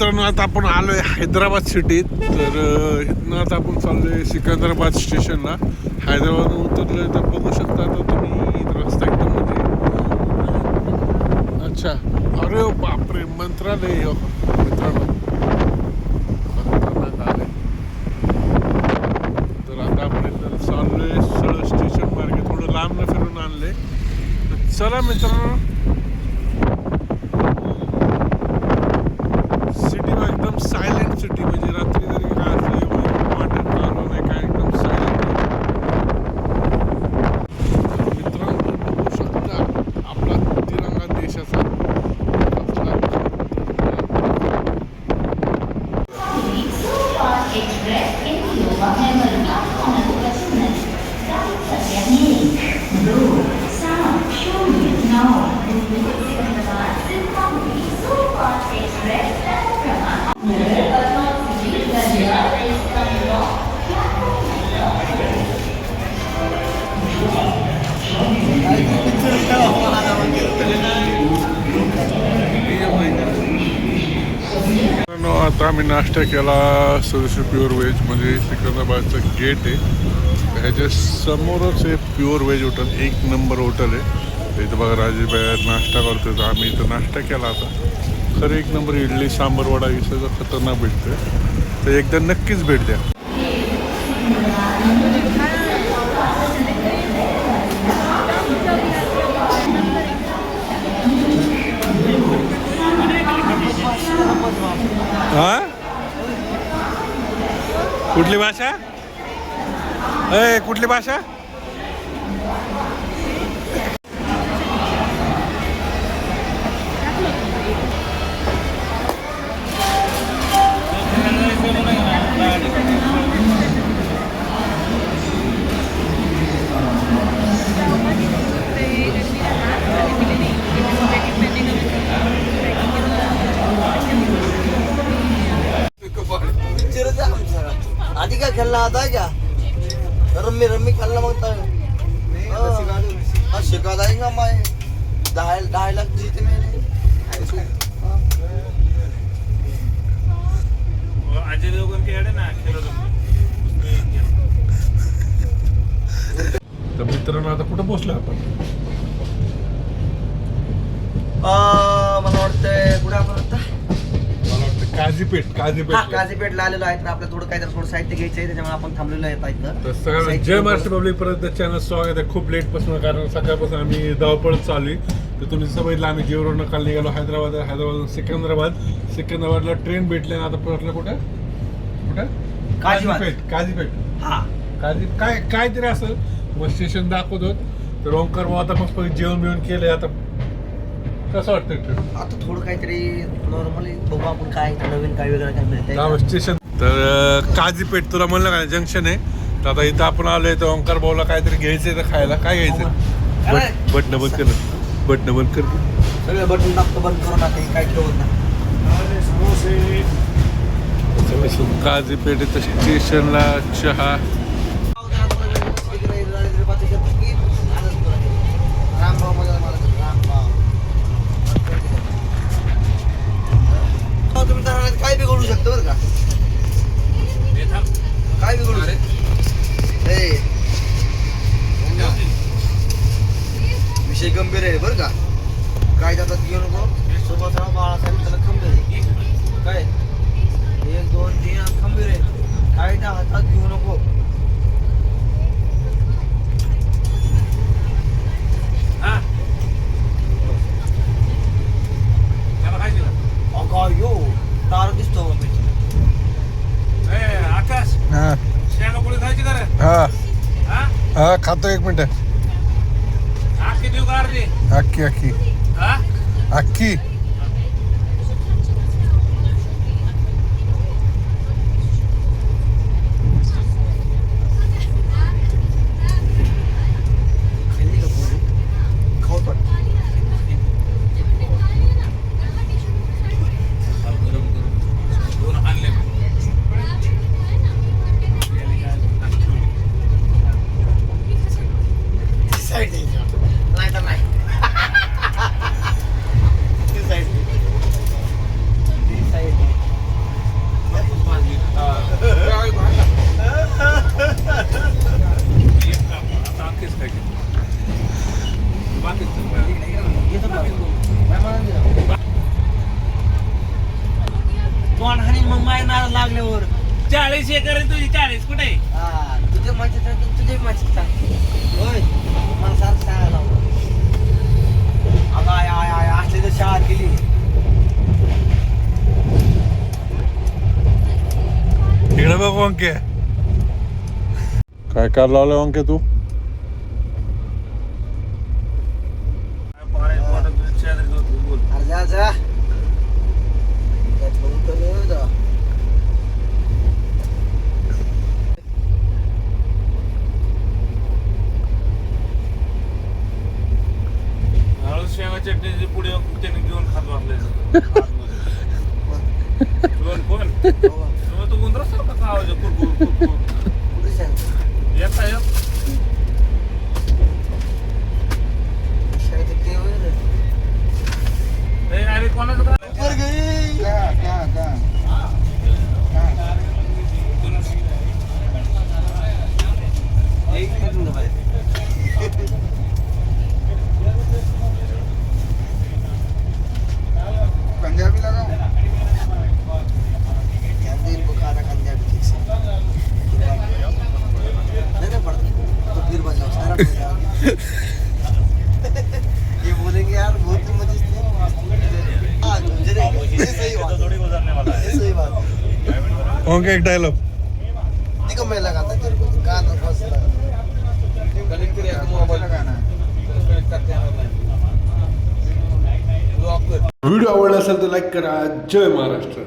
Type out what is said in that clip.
मित्रांनो आता आपण आलो आहे हैदराबाद सिटीत तर इथनं आता आपण चाललोय सिकंदराबाद स्टेशनला हैदराबाद उतरलोय तर बघू शकता आता तुम्ही रस्ता एकदम म्हणजे अच्छा. अरे बापरे मंत्रालय हो. मित्रांनो. तर आता आपण इथं चाललोय स्टेशन मार्गे. थोडं लांब फिरून आणले चला मित्रांनो आता आम्ही नाश्ता केला. सदस्य प्युअर व्हेज म्हणजे सिकंदराबादचं गेट आहे. ह्याच्या समोरच हे प्युअर व्हेज हॉटेल एक नंबर हॉटेल आहे. तर इथं बघा राजेश नाश्ता करतो आम्ही इथं नाश्ता केला आता. तर एक नंबर इडली सांबर वडा ही सगळं खतरनाक भेटतंय. तर एकदा नक्कीच भेट द्या. हा? कुठली भाषा? ए कुठली भाषा? आमचा आधी काय? रम्मी रम्मी खेळला मग तर हाँ। सिखा देंगे मैं ढाई ढाई लाख जीते मैंने। अजय देवगन के है ना खेलो तर मित्रांनो आता कुठं पोहोचलो आपण? काझीपेठ हा काझीपेठ काजीपेठला आलेलो आहे तर आपल्याला थोडं काहीतरी थोडं साहित्य घ्यायचं आहे त्याच्यामुळे आपण थांबलेलो आहे आता इथं. तर सगळ्यांना साहित्य जय महाराष्ट्र पब्लिक परत चॅनल स्वागत आहे. खूप लेटपासून कारण सकाळपासून आम्ही धावपळत चालू आहे तर तुम्ही जसं बघितलं आम्ही जेवरून काल निघालो हैदराबाद हैदराबाद सिकंदराबाद. सिकंदराबादला ट्रेन भेटली आणि आता परतलं कुठं? कुठं? काझीबाद. काझीपेठ काझीपेठ हा. काळजी काय काहीतरी असेल. मग स्टेशन दाखवतो तर ओंकार भाऊ आता मस्त जेवण बिवण केलंय. आता कसं वाटतं आता थोडं काहीतरी नॉर्मली बघू आपण काय नवीन काय वेगळं काय मिळतंय. स्टेशन तर अं, काझीपेठ तुला म्हणलं का जंक्शन आहे. तर आता इथं आपण आलोय तर ओंकार भाऊला काहीतरी घ्यायचंय तर खायला. काय घ्यायचं? काय? बट बटन बंद कर बटन बंद कर. सगळे बटन टाकतो बंद करून आता हे काय ठेवत नाही. काझीपेठ इथं स्टेशनला चहा. विषय गंभीर आहे बरं का? काय जातात घेऊ नको सुभाषराव बाळासाहेब त्याला खंबीर आहे. काय? एक दोन तीन खंबीर आहे. काय त्या हातात घेऊ नको? अगं यो तार दिसतो. आकाश. हा. शेंगा पोळी खायची का रे हा खातो एक minute. Aqui do Aqui, aqui. Hã? Aqui. एकर आहे तुझी चाळीस कुठे आहे? हा सांग तुझ्या माझ्या सांग होय मला सारखं सांगायला लावलं. अगं आय आय आय असली तर शाळा केली इकडे बघ अंके. काय कार लावलं अंके तू? चटणीची पुढे त्याने घेऊन खात बसले कोण कोण? हो. तो गुंदरा सारखा का आवाज? कुरकुर कुरकुर. येता येत ये बोलेंगे यार बहुत ही मजे से एक डायलॉग देखो मैं लगाता तेरे को कान और फंस रहा मोबाइल लगाना है व्हिडिओ आवडला असेल तर लाईक करा. जय महाराष्ट्र.